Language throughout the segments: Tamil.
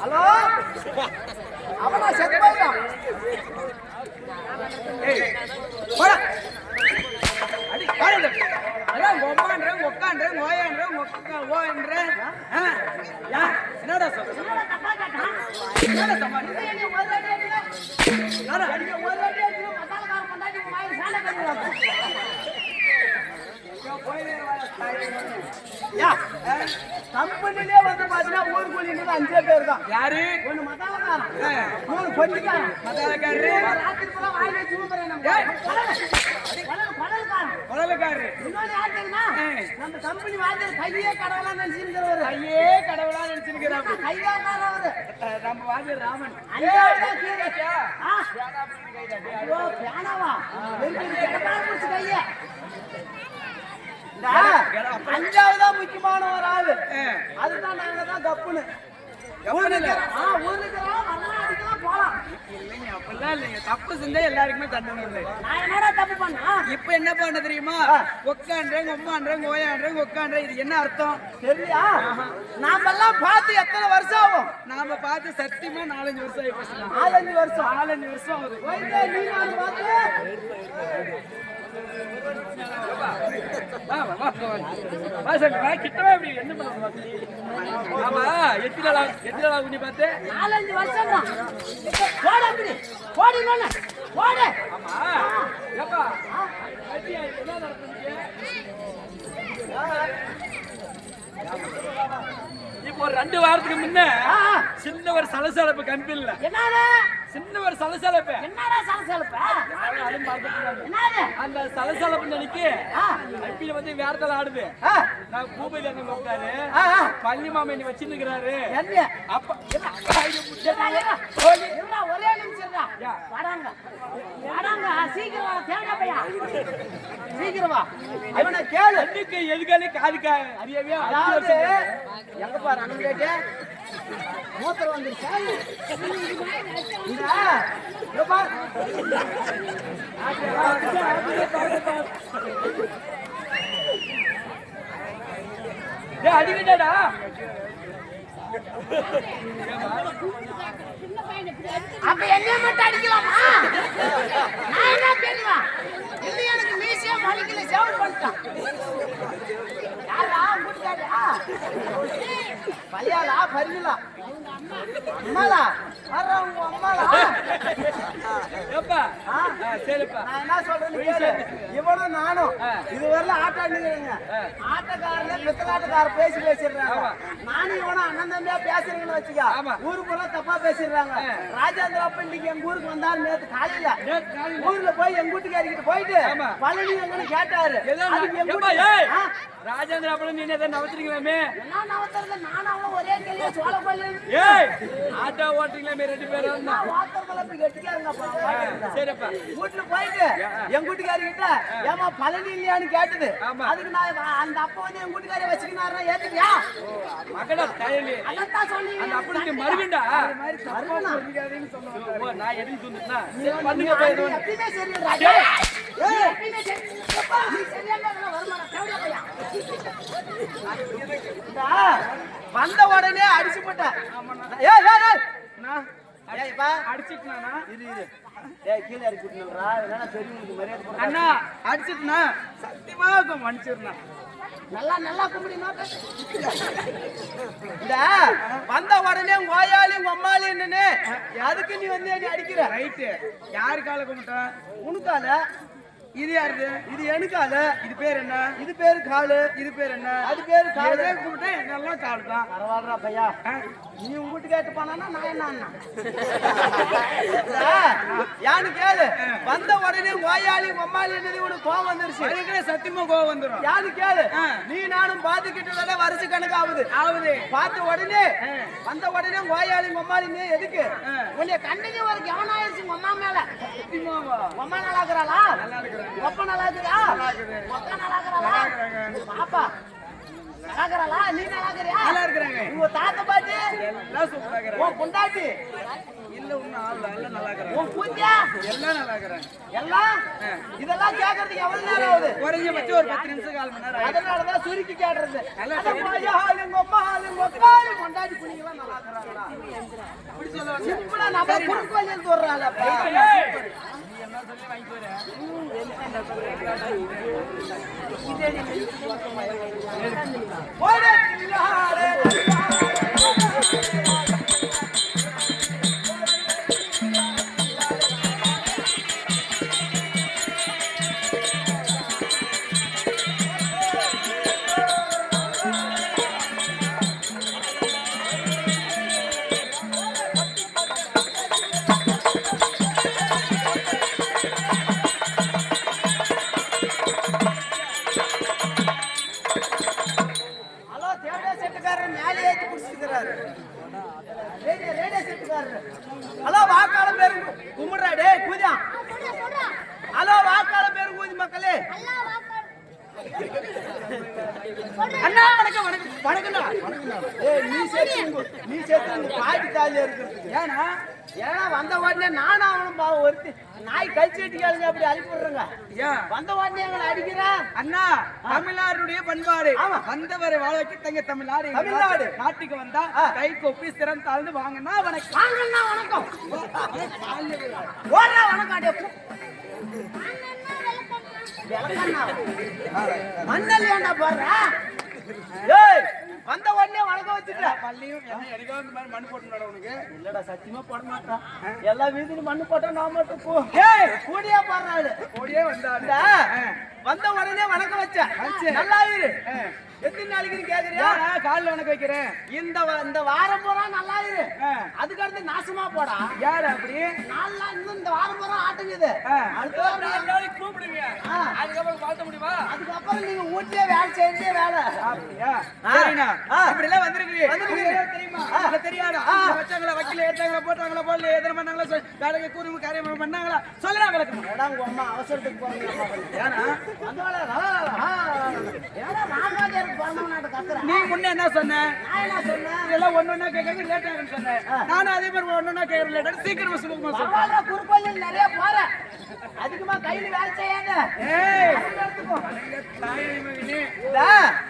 ஹலோ அவனா செத்து போயிட்டான் போடா. அடி, பாருங்க. அதான் பொம்மான்றேன், ஓன்றேன். ஆ? யா, என்னடா சொல்ற? என்னடா சமாளி? யாரா? கம்பெனிலே வந்து பாத்தீங்கன்னா ஊர் கூலிங்கிறது அஞ்சே பேர் தான் யாரு? ஒண்ணு மசாலக்காரன் ஆ. மூணு பொட்டிக்காரன். மதாலக்காரரு ராத்திரி பூரா வாய் வச்சு நம்ம. இன்னொன்னு யார் தெரியுமா? கம்பெனி வாத்தியார் கையே கடவுளா நினைச்சிருக்கிறவரு. ஐயே கடவுளா நினைச்சிருக்கிறாங்க கையாக்காரவரு. நம்ம வாஜி ராமன். அஞ்சாவதா பிடிச்சு கைய. அஞ்சாவதா முக்கியமான ஒரு ஆளு. அதுதான் நாங்க தான் தப்புன்னு தப்பு செஞ்சா எல்லாருக்குமே தண்டனை இல்லை நான் என்னடா தப்பு பண்ணா இப்ப என்ன பண்ண தெரியுமா? உக்கான்றேன் உம்மான்றேன் ஓயான்றேன் உக்கான்றேன் இது என்ன அர்த்தம்? சரியா நாமெல்லாம் பார்த்து எத்தனை வருஷம் ஆகும்? நாம பார்த்து சத்தியமா நாலஞ்சு வருஷம் ஆகி நாலஞ்சு வருஷம். நாலஞ்சு வருஷம் ஆகுது. போயிட்டு கிட்டவே என்ன பண்ண ஆமா, எத்தனை நாள் எத்தனை நாள் பார்த்து? நாலஞ்சு வருஷம் தான் அப்படி ஆமா, ஏப்பா, என்ன இப்போ ரெண்டு வாரத்துக்கு முன்ன சின்ன ஒரு சலசலப்பு கம்பில்ல என்ன சின்ன ஒரு சலசலப்பு. என்னடா சலசலப்பு? என்னது? அந்த சலசலப்பு நினைக்கு ஐபிஎல் வந்து வேறதால ஆடுது. ஆ, நான் பூபதி அண்ணன் கூப்பிட்டாரு. பள்ளி வச்சிருக்கிறாரு. என்ன? அப்ப இருடா, இருடா. இருடா, ஒரே நிமிஷம் இருடா. வாடாங்க. வாடாங்க, சீக்கிரம். சீக்கிரம் வா. இவனை கேளு. கண்ணுக்கு எதுக்காலே காதுக்கா அறியவே அதாவது, எங்க பாரு, அண்ணன் கேட்டு. மூத்திரம் வந்துருச்சா? அடிக்கட்டாடா அப்ப என்ன மட்டும் அடிக்கலாமா? நான் என்ன பேசுவேன் இல்லை எனக்கு மீசியா மலிக்கல, சேவல் பண்ணிட்டான். யாரா? கூட்டுக்காரியா? பையாளா? பரிங்களா? உங்க? ஏப்பா ஆ? ஆ, சரிப்பா நான் என்ன சொல்றேன்னு கேளு. இவனும் நானும் ஆ. இதுவரையிலும் ஆட்டாண்டுங்கிறீங்க ஆட்டக்காரனே பித்தலாட்டக்கார பேசி பேசிடுறாங்க. நானும் இவனும் அண்ணன் தம்பியா பேசுறீங்கன்னு வச்சுக்க. ஊருக்குள்ள தப்பா பேசிடுறாங்க. ராஜேந்திர அப்ப இன்னைக்கு எங்க ஊருக்கு வந்தாரு நேத்து காலையில. ஊர்ல போய் எங்க வீட்டுக்காரிக்கிட்ட போயிட்டு. பழனி எங்கன்னு கேட்டாரு? ராஜேந்திர அப்பளம் நீ என்ன நவச்சிருக்கலாமே என்ன நவத்துறது நானும் அவனும் ஒரே கேள்வியா சோழ பள்ளி ஏய்! ஆட்டோ ஓட்டுறீங்களே ரெண்டு பேரும்? தான் வார்த்தை இப்ப கெட்டிக்காருங்கப்பா சரிப்பா. வீட்டுல போயிட்டு என் வீட்டுக்காரி கிட்ட ஏமா பழனி இல்லையான்னு கேட்டது. அதுக்கு நான் அந்த அப்பா வந்து என் வீட்டுக்காரி வச்சுக்கினாருன்னா ஏத்துக்கியா? மகடா தயலி அதான் அந்த மருகண்டா நான் எதுக்கு சொன்னா பண்ணுங்க எப்பயுமே ராஜா. எப்பயுமே சரி. நீ வந்த உடனே அடிச்சு போட்டேன் ஏய் ஏய். ஏய் ஏய்ப்பா அடிச்சிட்டுனா இரு இரு. ஏய் கீழே இறக்கி மரியாதை கொடுக்காத. அண்ணா அடிச்சிட்டுனா சத்தியமா மன்னிச்சிருந்தா நல்லா நல்லா கும்பிடினா இந்த வந்த உடனே உங்க ஓயாளி உங்க அம்மாளி என்னன்னு அதுக்கு நீ வந்து அடிக்கிற? ரைட்டு யாரு கால கும்பிட்டா? உனக்கால. இது யாருது? இது எனக்கால இது பேர் என்ன? இது பேரு காலு இது பேர் என்ன? அது பேரு காலு எதை கும்பிட்டா என்னெல்லாம் கால் தான் பரவாயில்லடா பையா? நீ உங்க வீட்டு கேட்டு போனா நான் என்ன? யானு கேளு. வந்த உடனே ஓயாளி அம்மாளி என்னது உனக்கு கோவம் வந்துருச்சு. அதுக்குள்ள சத்தியமா கோவம் வந்துரும். யானு கேளு. நீ நானும் பாத்துக்கிட்டு வருஷ கணக்கு ஆகுது. ஆகுது பார்த்த உடனே வந்த உடனே கோயாளி மம்மாளின்னு எதுக்கு? ஆ. உன்னை கண்ணுக்கு ஒரு கவனம் ஆயிடுச்சு அம்மா மேல. அம்மா நல்லா இருக்கிறாளா? நல்லா இருக்கிறாங்க. ஒப்ப நல்லா இருக்கிறா. ஒக்க நல்லா இருக்கிறாளா. பாப்பா நல்லா இருக்கிறாளா நீ நல்லா இருக்கிறாங்க. உங்க தாத்தா பாட்டி? எல்லாம் சூப்பரா இருக்கிறாங்க. உன் பொண்டாட்டி? இல்ல ஒண்ணும் ஆள் எல்லாம் நல்லா இருக்கிறாங்க. உன் பூஜா எல்லாம் நல்லா இருக்கிறாங்க. எல்லாம்? இதெல்லாம் கேட்கறதுக்கு எவ்வளவு நேரம் ஆகுது? குறைஞ்சபட்சம் ஒரு பத்து நிமிஷம் கால் மணி நேரம் சுருக்கி கேட்டுறது நல்லா பொண்டாட்டி இருக்கிறாங்களா? சிம்பிளா நம்ம குறுக்கு வழியில சொல்லி வாங்கி போற ஏன்னா ஏன்னா வந்த உடனே நானும் அவனும் பாவம் ஒருத்தி நாய் கழிச்சு வெட்டிக்காளுங்க அப்படி அனுப்பி விடுறேங்க வந்த உடனே எங்களை அடிக்கிறான் அண்ணா தமிழ்நாடுடைய பண்பாடு. வந்தவரை வாழ வைக்க தங்க தமிழ்நாடு தமிழ்நாடு. நாட்டு. நாட்டுக்கு வந்தா. கை கொப்பி சிரம் தாழ்ந்து வாங்கினா வணக்கம் வாங்கண்ணா வணக்கம் ஓடுறா வணக்கம் அடே போ. விளக்கண்ணா. மண்ணல் ஏன்டா போடுற ஏய் வச்சுட்ட பள்ளியும் எனக்கோ இந்த மாதிரி மண் போட்டு உனக்கு? இல்லடா சத்தியமா போட மாட்டான் எல்லா வீதியிலும் மண்ணு போட்டா நான் மட்டும் போ. ஏய் கூடியா போடுறாரு ஓடியே வந்தாரு இந்த வந்த உடனே வணக்கம் வச்ச. நல்லா இரு. எத்தனை நாளைக்கு கேக்குறியா? காலில் உனக்கு வைக்கிறேன். இந்த வ- இந்த வாரம் பூரா நல்லா இரு. அதுக்கு அடுத்து நாசமா போடா. யார் அப்படி? நாலு நாள் இன்னும் இந்த வாரம் பூரா ஆட்டுங்குது. அடுத்த வாரம் கூப்பிடுங்க. அதுக்கப்புறம் பார்த்த முடியுமா? அதுக்கப்புறம் நீங்க வீட்லயே வேலை செய்யறதே வேலை. அப்படியா. இப்படி எல்லாம் வந்திருக்கு. தெரியுமா? தெரியாதா? வச்சாங்களா? வக்கீல ஏத்தாங்களா போட்டாங்களா? போடல. எதிர பண்ணாங்களா? வேலைக்கு கூறும் காரியம் பண்ணாங்களா? சொல்லுடா விளக்கம் ஏடா உங்க அம்மா அவசரத்துக்கு போறீங்க ஏன்னா? நீ முன்ன என்ன சொன்ன? இதெல்லாம் ஒண்ணொன்னா கேட்கறது லேட் ஆகுன்னு சொன்னேன் நானும் அதே மாதிரி ஒண்ணொன்னா கேட்கறது லேட் ஆகும் சீக்கிரமா சுலபமா சொல்றேன் குறுக்கோயில் நிறைய போறேன் அதிகமா கையில வேலை செய்யாத.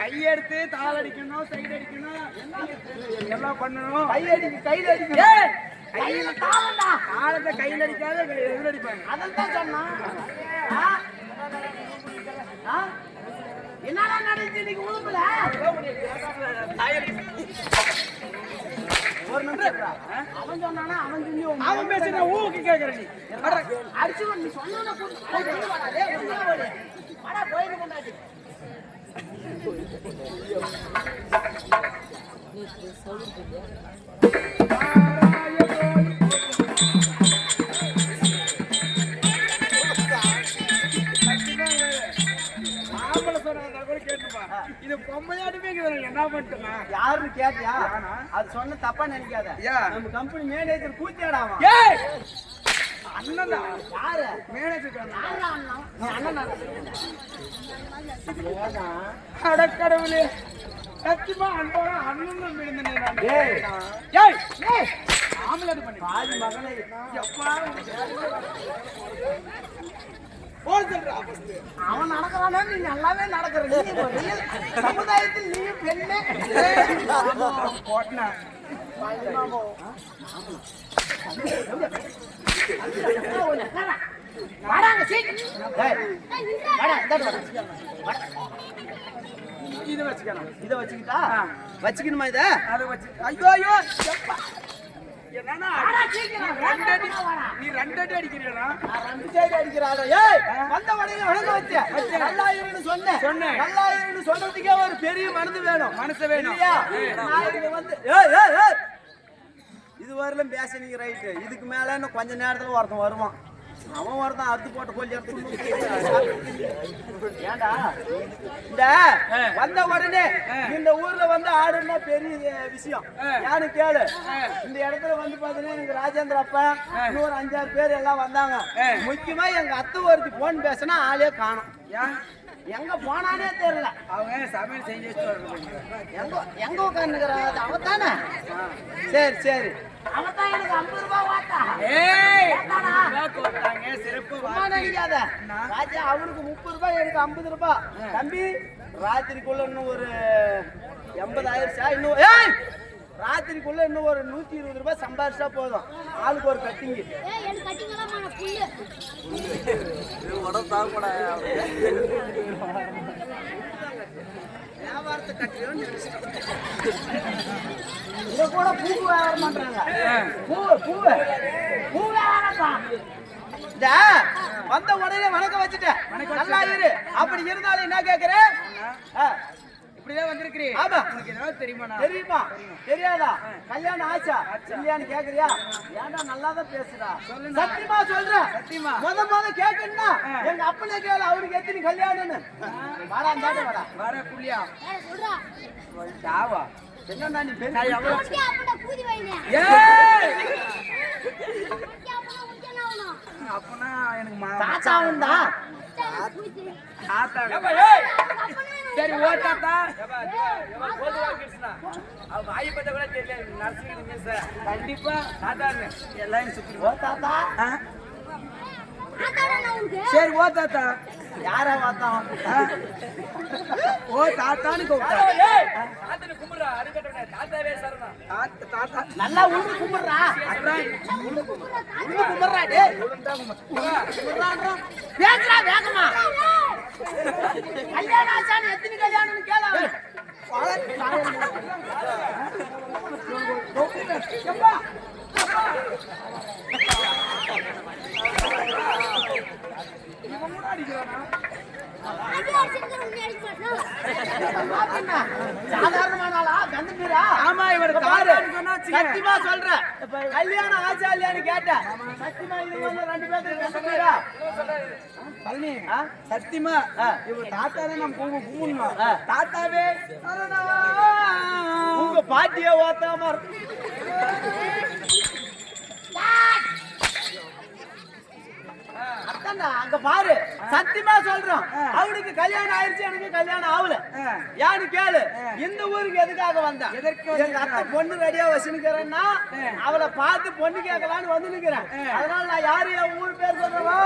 கையெடுத்து தாள் அடிக்கணும் சைடு அடிக்கணும். எல்லாம் பண்ணணும். கையடிக்கு கையில அடிக்கு ஏய். கையில தாளண்டா தாளத்தை கையில் அடிக்காத எதில் அடிப்பாங்க. அதான் தான் சொன்னான் ஆ? ஆ? என்னடா நடந்துச்சு இன்னைக்கு உழுப்புல ஒரு நிமிஷம் அவன் சொன்னானா அவன் சொல்லி அவன் பேசி ஊக்கு கேட்கறேன் நீ அட, அடிச்சு நீ சொன்னா போயிரு கொண்டாடி ஆம்பளை யாருன்னு கேட்டியா? அது சொன்ன தப்பா நினைக்காத? நம்ம கம்பெனி மேனேஜர் கூத்தியாடாமா ஏய்! அண்ணன் யாரு? மேனேஜர் அண்ணனா? அடக்கடவுளே சத்தியமா அன்போட அண்ணன் தான் விழுந்தேன் பாதி மகனை எப்பா? சொல்றா அவன் நடக்கிறானா நீ நல்லாவே நடக்கிற. நீ ஒரு real சமுதாயத்தில் நீ பெண்ணே. போட்டனா வாடாங்க. இது வச்சுக்கலாம் இதை வச்சுக்கிட்டா? வச்சுக்கணுமா இத? அதை வச்சு ஐயோ ஐயோ நீ ரெண்டு அடி அடிக்கிறியா நான் ரெண்டு சைடு அடிக்கிறாளோ. ஏய், வந்த உடனே வணங்க வச்சேன். நல்லா இருன்னு சொன்னேன். சொன்னேன். நல்லா இருன்னு சொல்றதுக்கே ஒரு பெரிய மனது வேணும் மனசு வேணும். வந்து ஏய், ஏய், ஏய். இது வரலும் பேசுனீங்க ரைட்டு இதுக்கு மேல இன்னும் கொஞ்ச நேரத்துல ஒருத்தன் வருவான் அவன் ஒருத்தன் அறுத்து போட்ட எடுத்து ஏண்டா? இந்த வந்த உடனே இந்த ஊர்ல வந்து ஆடுனா பெரிய விஷயம்? யாரு கேளு. இந்த இடத்துல வந்து பாத்தீங்கன்னா எனக்கு ராஜேந்திர அப்பா இன்னொரு அஞ்சாறு பேர் எல்லாம் வந்தாங்க. முக்கியமா எங்க அத்தை ஒருத்தி போன் பேசினா ஆளே காணும். ஏன் எங்க போனானே தெரியல. அவங்க சமையல் செஞ்சு. எங்க எங்க உட்காந்துக்கிறா அவன் தானே சரி சரி. தான் எனக்கு ஐம்பது ரூபாய் வாட்டா ஏய் சிறப்பு. நினைக்காத. ராஜா அவனுக்கு முப்பது ரூபாய் எனக்கு ஐம்பது ரூபாய். தம்பி ராத்திரிக்குள்ள இன்னும் ஒரு எண்பதாயிரச்சா இன்னும் ஏய்! ராத்திரிக்குள்ள இன்னும் ஒரு நூத்தி இருபது ரூபாய் சம்பாரிச்சா போதும். ஆளுக்கு ஒரு கட்டியோன்னு இத கூட பூ வியாபாரம் பண்றாங்க. பூ பூ. பூ வந்த உடனே வணக்கம் வச்சுட்டேன். நல்லா இரு. அப்படி இருந்தாலும் என்ன கேக்குறேன் இப்படிதான் வந்திருக்கிறீ ஆமா. உனக்கு ஏதாவது தெரியுமாண்ணா? தெரியுமா? தெரியாதா? கல்யாணம் ஆச்சா? இல்லையான்னு கேக்குறியா? ஏன்டா நல்லா தான் பேசுடா சத்தியமா சொல்றேன் சத்தியமா? முத முத கேட்கணும்னா எங்க அப்பனே கேளு அவருக்கு எத்தனை கல்யாணம்னு. வாடா அந்த வாடா. வர புள்ளியா ஏய், சொல்றா. சாவா என்னடா நீ? அப்பனா எனக்கு மா- தாத்தா சரி ஓ தாத்தா. கண்டிப்பா. தாத்தா எல்லாம் சுத்தி ஓ தாத்தா. ஆ? தாத்தாடா நான் உனக்கு. சரி ஓ தாத்தா. யாரா? ஓ தாத்தான்னு கூப்பிட்டா தாத்தா நல்லா கும்பிடுறா. கும்பிடுறா. பேசுறா வேகமா. கல்யாணம் ஆச்சான்னு எத்தனை கல்யாணம்னு கேள அடிச்சுட்டு உன்னை அடிக்க மாட்டேனா? சாதாரணமான ஆளா கண்டுக்கிறா ஆமா இவர் வச்சுக்க. சத்தியமா சொல்றேன் கல்யாணம் ஆச்சா இல்லையான்னு கேட்டேன் சத்தியமா இது ரெண்டு பேருக்கு பழனி? சத்தியமா. இவர் தாத்தா தான் நம்ம கூவு கூவணும். தாத்தாவே. உங்க பாட்டிய ஓத்தாம அத்தான்டா, அங்க பாரு. சத்தியமா சொல்றோம். அவனுக்கு கல்யாணம் ஆயிருச்சு எனக்கு கல்யாணம் ஆகல. யாரு கேளு? இந்த ஊருக்கு எதுக்காக வந்தேன் எங்க அத்தை பொண்ணு ரெடியா வச்சுனுக்கிறேன்னா அவளை பார்த்து பொண்ணு கேட்கலான்னு வந்து நிக்கிறேன். அதனால நான் யாரு என் ஊர் பேர் சொல்றவா